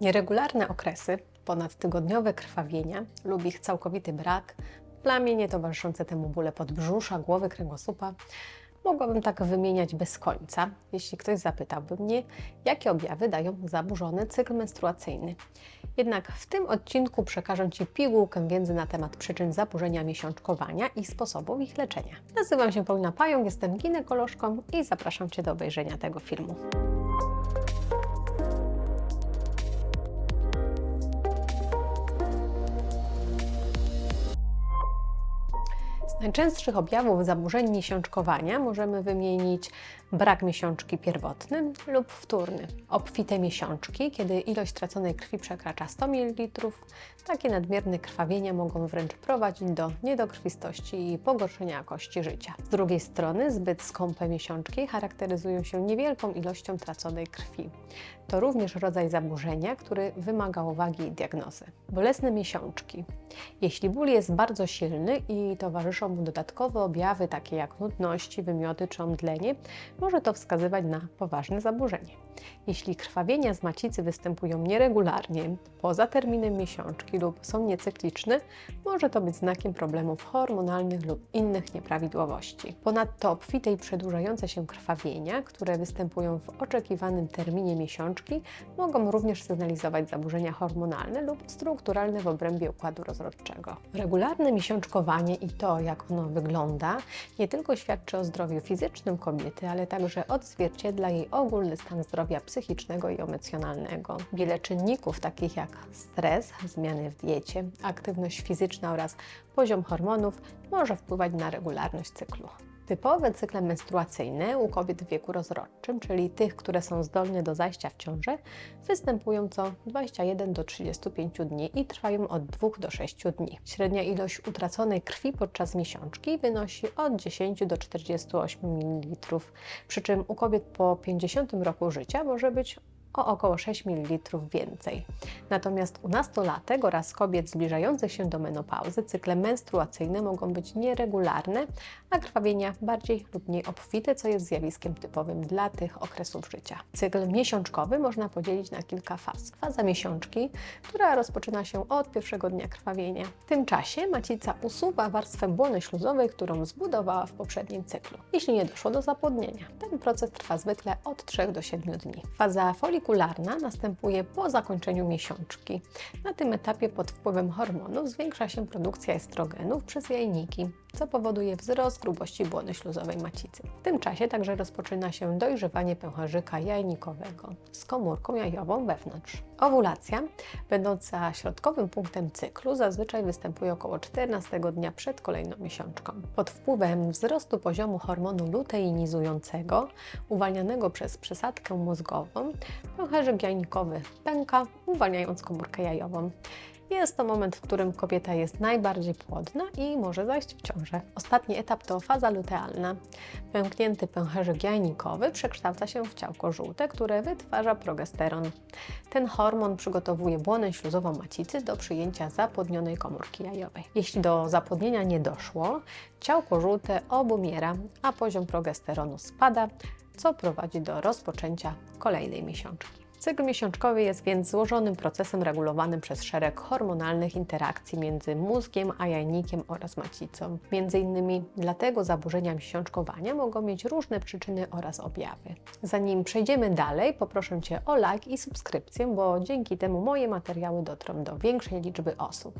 Nieregularne okresy, ponadtygodniowe krwawienia lub ich całkowity brak, plamienie towarzyszące temu bóle podbrzusza, głowy, kręgosłupa. Mogłabym tak wymieniać bez końca, jeśli ktoś zapytałby mnie, jakie objawy dają zaburzony cykl menstruacyjny. Jednak w tym odcinku przekażę Ci pigułkę wiedzy na temat przyczyn zaburzenia miesiączkowania i sposobów ich leczenia. Nazywam się Paulina Pająk, jestem ginekolożką i zapraszam Cię do obejrzenia tego filmu. Najczęstszych objawów zaburzeń miesiączkowania możemy wymienić brak miesiączki pierwotny lub wtórny, obfite miesiączki, kiedy ilość traconej krwi przekracza 100 ml. Takie nadmierne krwawienia mogą wręcz prowadzić do niedokrwistości i pogorszenia jakości życia. Z drugiej strony zbyt skąpe miesiączki charakteryzują się niewielką ilością traconej krwi. To również rodzaj zaburzenia, który wymaga uwagi i diagnozy. Bolesne miesiączki. Jeśli ból jest bardzo silny i towarzyszą mu dodatkowe objawy takie jak nudności, wymioty czy omdlenie, może to wskazywać na poważne zaburzenie. Jeśli krwawienia z macicy występują nieregularnie, poza terminem miesiączki lub są niecykliczne, może to być znakiem problemów hormonalnych lub innych nieprawidłowości. Ponadto obfite i przedłużające się krwawienia, które występują w oczekiwanym terminie miesiączki, mogą również sygnalizować zaburzenia hormonalne lub strukturalne w obrębie układu rozrodczego. Regularne miesiączkowanie i to, jak ono wygląda, nie tylko świadczy o zdrowiu fizycznym kobiety, ale także odzwierciedla jej ogólny stan zdrowia psychicznego i emocjonalnego. Wiele czynników, takich jak stres, zmiany w diecie, aktywność fizyczna oraz poziom hormonów, może wpływać na regularność cyklu. Typowe cykle menstruacyjne u kobiet w wieku rozrodczym, czyli tych, które są zdolne do zajścia w ciążę, występują co 21 do 35 dni i trwają od 2 do 6 dni. Średnia ilość utraconej krwi podczas miesiączki wynosi od 10 do 48 ml, przy czym u kobiet po 50 roku życia może być o około 6 ml więcej. Natomiast u nastolatek oraz kobiet zbliżających się do menopauzy cykle menstruacyjne mogą być nieregularne, a krwawienia bardziej lub mniej obfite, co jest zjawiskiem typowym dla tych okresów życia. Cykl miesiączkowy można podzielić na kilka faz. Faza miesiączki, która rozpoczyna się od pierwszego dnia krwawienia. W tym czasie macica usuwa warstwę błony śluzowej, którą zbudowała w poprzednim cyklu, jeśli nie doszło do zapłodnienia. Ten proces trwa zwykle od 3 do 7 dni. Faza folikularna następuje po zakończeniu miesiączki. Na tym etapie pod wpływem hormonów zwiększa się produkcja estrogenów przez jajniki, co powoduje wzrost grubości błony śluzowej macicy. W tym czasie także rozpoczyna się dojrzewanie pęcherzyka jajnikowego z komórką jajową wewnątrz. Owulacja, będąca środkowym punktem cyklu, zazwyczaj występuje około 14 dnia przed kolejną miesiączką. Pod wpływem wzrostu poziomu hormonu luteinizującego, uwalnianego przez przesadkę mózgową, pęcherzyk jajnikowy pęka, uwalniając komórkę jajową. Jest to moment, w którym kobieta jest najbardziej płodna i może zajść w ciążę. Ostatni etap to faza lutealna. Pęknięty pęcherzyk jajnikowy przekształca się w ciałko żółte, które wytwarza progesteron. Ten hormon przygotowuje błonę śluzową macicy do przyjęcia zapłodnionej komórki jajowej. Jeśli do zapłodnienia nie doszło, ciałko żółte obumiera, a poziom progesteronu spada, co prowadzi do rozpoczęcia kolejnej miesiączki. Cykl miesiączkowy jest więc złożonym procesem regulowanym przez szereg hormonalnych interakcji między mózgiem a jajnikiem oraz macicą. Między innymi dlatego zaburzenia miesiączkowania mogą mieć różne przyczyny oraz objawy. Zanim przejdziemy dalej, poproszę Cię o like i subskrypcję, bo dzięki temu moje materiały dotrą do większej liczby osób.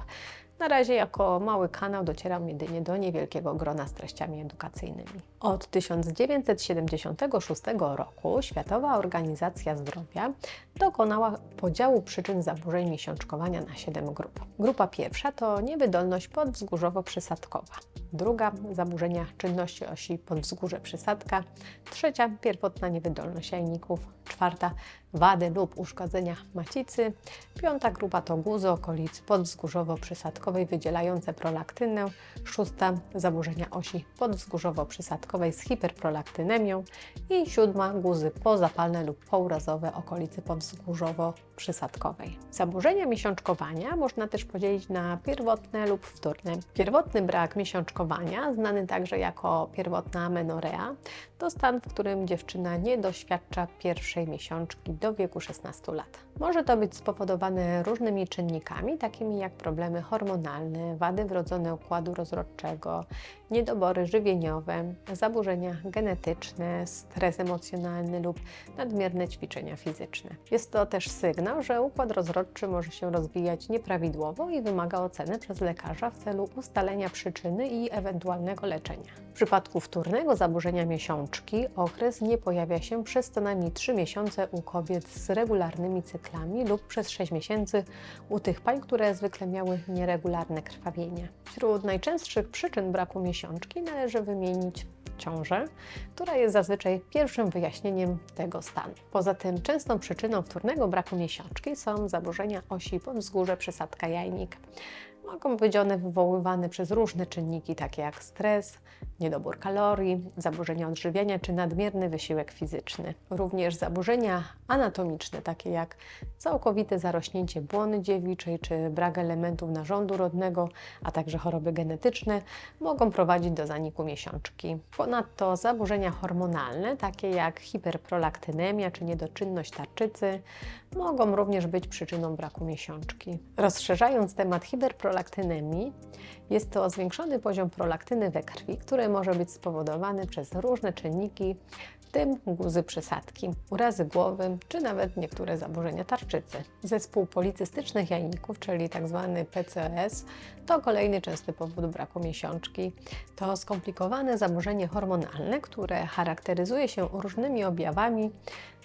Na razie jako mały kanał docieram jedynie do niewielkiego grona z treściami edukacyjnymi. Od 1976 roku Światowa Organizacja Zdrowia dokonała podziału przyczyn zaburzeń miesiączkowania na 7 grup. Grupa pierwsza to niewydolność podwzgórzowo-przysadkowa. Druga zaburzenia czynności osi podwzgórze-przysadka. Trzecia pierwotna niewydolność jajników. Czwarta wady lub uszkodzenia macicy. Piąta grupa to guzy okolicy podwzgórzowo-przysadkowej wydzielające prolaktynę. Szósta zaburzenia osi podwzgórzowo-przysadkowej z hiperprolaktynemią. I siódma guzy pozapalne lub pourazowe okolicy podwzgórzowo-przysadkowej. Zaburzenia miesiączkowania można też podzielić na pierwotne lub wtórne. Pierwotny brak miesiączkowania znany także jako pierwotna amenorrea, to stan, w którym dziewczyna nie doświadcza pierwszej miesiączki do wieku 16 lat. Może to być spowodowane różnymi czynnikami, takimi jak problemy hormonalne, wady wrodzone układu rozrodczego, niedobory żywieniowe, zaburzenia genetyczne, stres emocjonalny lub nadmierne ćwiczenia fizyczne. Jest to też sygnał, że układ rozrodczy może się rozwijać nieprawidłowo i wymaga oceny przez lekarza w celu ustalenia przyczyny i ewentualnego leczenia. W przypadku wtórnego zaburzenia miesiączki okres nie pojawia się przez co najmniej 3 miesiące u kobiet z regularnymi cyklami lub przez 6 miesięcy u tych pań, które zwykle miały nieregularne krwawienie. Wśród najczęstszych przyczyn braku miesiączki należy wymienić ciążę, która jest zazwyczaj pierwszym wyjaśnieniem tego stanu. Poza tym częstą przyczyną wtórnego braku miesiączki są zaburzenia osi podwzgórze przesadka jajnik. Mogą być one wywoływane przez różne czynniki, takie jak stres, niedobór kalorii, zaburzenia odżywiania czy nadmierny wysiłek fizyczny. Również zaburzenia anatomiczne, takie jak całkowite zarośnięcie błony dziewiczej czy brak elementów narządu rodnego, a także choroby genetyczne, mogą prowadzić do zaniku miesiączki. Ponadto zaburzenia hormonalne, takie jak hiperprolaktynemia czy niedoczynność tarczycy, mogą również być przyczyną braku miesiączki. Rozszerzając temat hiperprolaktynemii, jest to zwiększony poziom prolaktyny we krwi, który może być spowodowany przez różne czynniki, w tym guzy przysadki, urazy głowy czy nawet niektóre zaburzenia tarczycy. Zespół policystycznych jajników, czyli tzw. PCOS, to kolejny częsty powód braku miesiączki. To skomplikowane zaburzenie hormonalne, które charakteryzuje się różnymi objawami,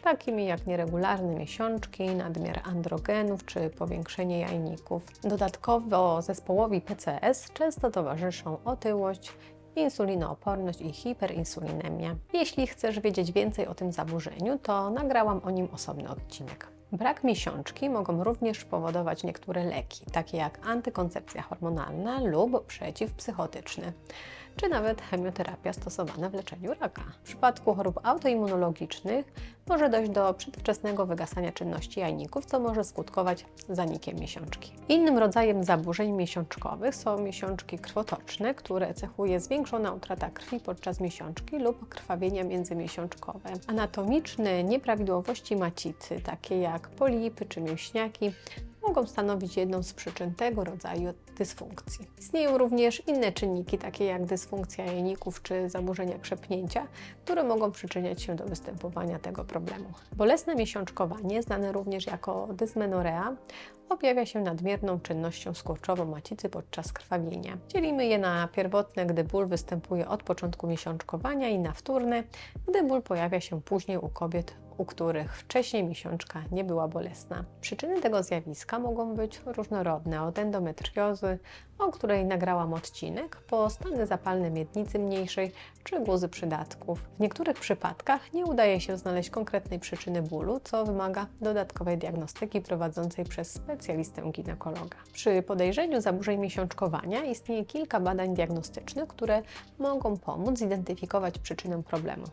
takimi jak nieregularne miesiączki, nadmiar androgenów czy powiększenie jajników. Dodatkowo zespołowi PCS często towarzyszą otyłość, insulinooporność i hiperinsulinemia. Jeśli chcesz wiedzieć więcej o tym zaburzeniu, to nagrałam o nim osobny odcinek. Brak miesiączki mogą również powodować niektóre leki, takie jak antykoncepcja hormonalna lub przeciwpsychotyczny, czy nawet chemioterapia stosowana w leczeniu raka. W przypadku chorób autoimmunologicznych może dojść do przedwczesnego wygasania czynności jajników, co może skutkować zanikiem miesiączki. Innym rodzajem zaburzeń miesiączkowych są miesiączki krwotoczne, które cechuje zwiększona utrata krwi podczas miesiączki lub krwawienia międzymiesiączkowe. Anatomiczne nieprawidłowości macicy, takie jak polipy czy mięśniaki, mogą stanowić jedną z przyczyn tego rodzaju dysfunkcji. Istnieją również inne czynniki, takie jak dysfunkcja jajników czy zaburzenia krzepnięcia, które mogą przyczyniać się do występowania tego problemu. Bolesne miesiączkowanie, znane również jako dysmenorea, objawia się nadmierną czynnością skurczową macicy podczas krwawienia. Dzielimy je na pierwotne, gdy ból występuje od początku miesiączkowania i na wtórne, gdy ból pojawia się później u kobiet u których wcześniej miesiączka nie była bolesna. Przyczyny tego zjawiska mogą być różnorodne, od endometriozy, o której nagrałam odcinek, po stany zapalne miednicy mniejszej czy guzy przydatków. W niektórych przypadkach nie udaje się znaleźć konkretnej przyczyny bólu, co wymaga dodatkowej diagnostyki prowadzącej przez specjalistę ginekologa. Przy podejrzeniu zaburzeń miesiączkowania istnieje kilka badań diagnostycznych, które mogą pomóc zidentyfikować przyczynę problemu.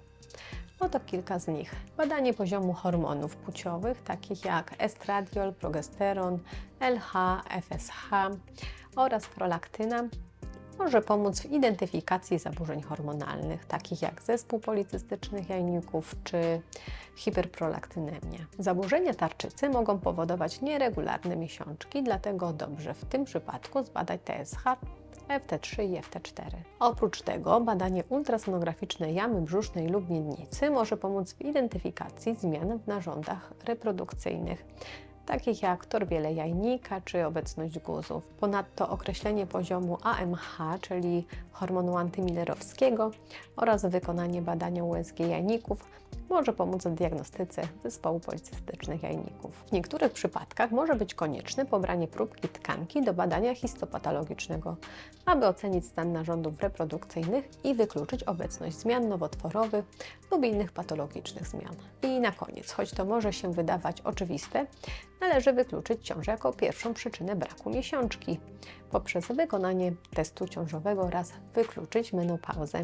Oto kilka z nich. Badanie poziomu hormonów płciowych, takich jak estradiol, progesteron, LH, FSH oraz prolaktyna, może pomóc w identyfikacji zaburzeń hormonalnych, takich jak zespół policystycznych jajników czy hiperprolaktynemia. Zaburzenia tarczycy mogą powodować nieregularne miesiączki, dlatego dobrze w tym przypadku zbadać TSH FT3 i FT4. Oprócz tego badanie ultrasonograficzne jamy brzusznej lub miednicy może pomóc w identyfikacji zmian w narządach reprodukcyjnych takich jak torbiele jajnika czy obecność guzów. Ponadto określenie poziomu AMH, czyli hormonu antymillerowskiego oraz wykonanie badania USG jajników może pomóc w diagnostyce zespołu policystycznych jajników. W niektórych przypadkach może być konieczne pobranie próbki tkanki do badania histopatologicznego, aby ocenić stan narządów reprodukcyjnych i wykluczyć obecność zmian nowotworowych lub innych patologicznych zmian. I na koniec, choć to może się wydawać oczywiste, należy wykluczyć ciążę jako pierwszą przyczynę braku miesiączki poprzez wykonanie testu ciążowego oraz wykluczyć menopauzę.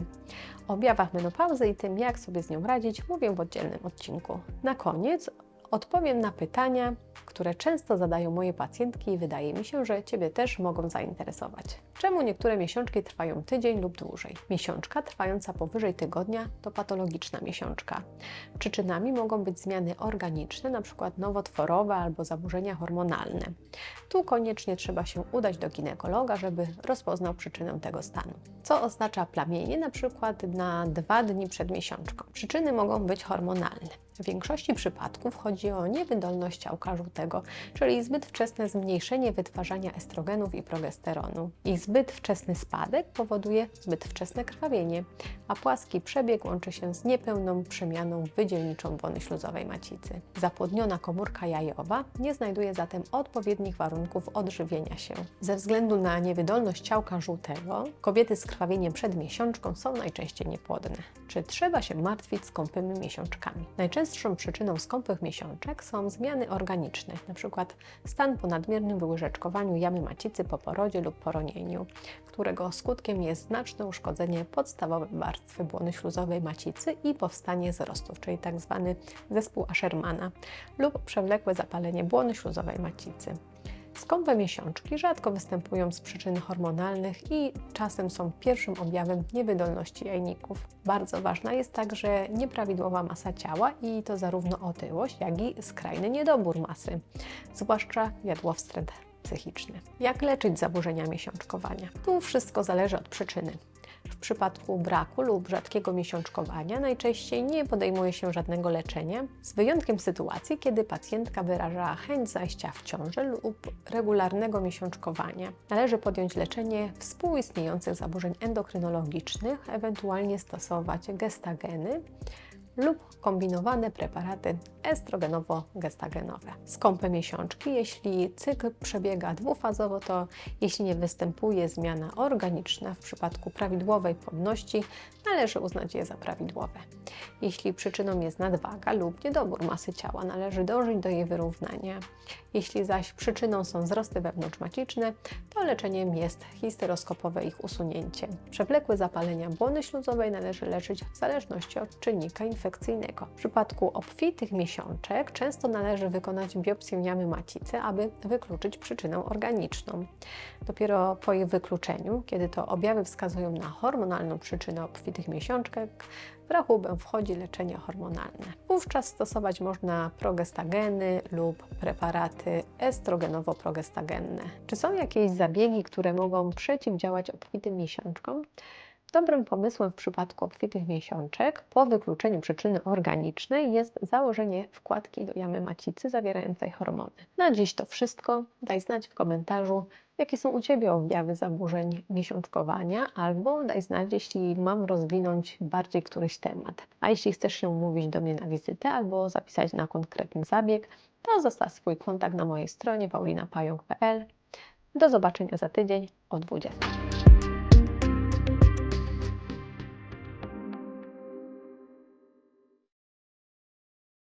O objawach menopauzy i tym, jak sobie z nią radzić, mówię w oddzielnym odcinku. Na koniec odpowiem na pytania, które często zadają moje pacjentki i wydaje mi się, że Ciebie też mogą zainteresować. Czemu niektóre miesiączki trwają tydzień lub dłużej? Miesiączka trwająca powyżej tygodnia to patologiczna miesiączka. Przyczynami mogą być zmiany organiczne, np. nowotworowe albo zaburzenia hormonalne. Tu koniecznie trzeba się udać do ginekologa, żeby rozpoznał przyczynę tego stanu. Co oznacza plamienie, przykład na dwa dni przed miesiączką? Przyczyny mogą być hormonalne. W większości przypadków chodzi o niewydolność ciałka czyli zbyt wczesne zmniejszenie wytwarzania estrogenów i progesteronu. Ich zbyt wczesny spadek powoduje zbyt wczesne krwawienie, a płaski przebieg łączy się z niepełną przemianą wydzielniczą błony śluzowej macicy. Zapłodniona komórka jajowa nie znajduje zatem odpowiednich warunków odżywienia się. Ze względu na niewydolność ciałka żółtego, kobiety z krwawieniem przed miesiączką są najczęściej niepłodne. Czy trzeba się martwić skąpymi miesiączkami? Najczęstszą przyczyną skąpych miesiączek są zmiany organiczne, np. stan po nadmiernym wyłyżeczkowaniu jamy macicy po porodzie lub poronieniu, którego skutkiem jest znaczne uszkodzenie podstawowej warstwy błony śluzowej macicy i powstanie zarostów, czyli tzw. zespół Ashermana lub przewlekłe zapalenie błony śluzowej macicy. Skąpe miesiączki rzadko występują z przyczyn hormonalnych i czasem są pierwszym objawem niewydolności jajników. Bardzo ważna jest także nieprawidłowa masa ciała i to zarówno otyłość, jak i skrajny niedobór masy, zwłaszcza jadłowstręt psychiczny. Jak leczyć zaburzenia miesiączkowania? Tu wszystko zależy od przyczyny. W przypadku braku lub rzadkiego miesiączkowania najczęściej nie podejmuje się żadnego leczenia, z wyjątkiem sytuacji, kiedy pacjentka wyraża chęć zajścia w ciążę lub regularnego miesiączkowania. Należy podjąć leczenie współistniejących zaburzeń endokrynologicznych, ewentualnie stosować gestageny lub kombinowane preparaty estrogenowo-gestagenowe. Skąpe miesiączki, jeśli cykl przebiega dwufazowo, to jeśli nie występuje zmiana organiczna w przypadku prawidłowej płodności, należy uznać je za prawidłowe. Jeśli przyczyną jest nadwaga lub niedobór masy ciała, należy dążyć do jej wyrównania. Jeśli zaś przyczyną są wzrosty wewnątrzmaciczne, to leczeniem jest histeroskopowe ich usunięcie. Przewlekłe zapalenia błony śluzowej należy leczyć w zależności od czynnika infekcyjnego. W przypadku obfitych miesiączek często należy wykonać biopsję jamy macicy, aby wykluczyć przyczynę organiczną. Dopiero po ich wykluczeniu, kiedy to objawy wskazują na hormonalną przyczynę obfitych miesiączek, w rachubę wchodzi leczenie hormonalne. Wówczas stosować można progestageny lub preparaty estrogenowo-progestagenne. Czy są jakieś zabiegi, które mogą przeciwdziałać obfitym miesiączkom? Dobrym pomysłem w przypadku obfitych miesiączek po wykluczeniu przyczyny organicznej jest założenie wkładki do jamy macicy zawierającej hormony. Na dziś to wszystko. Daj znać w komentarzu, jakie są u Ciebie objawy zaburzeń miesiączkowania, albo daj znać, jeśli mam rozwinąć bardziej któryś temat. A jeśli chcesz się umówić do mnie na wizytę albo zapisać na konkretny zabieg, to zostaw swój kontakt na mojej stronie paulinapająk.pl. Do zobaczenia za tydzień o 20.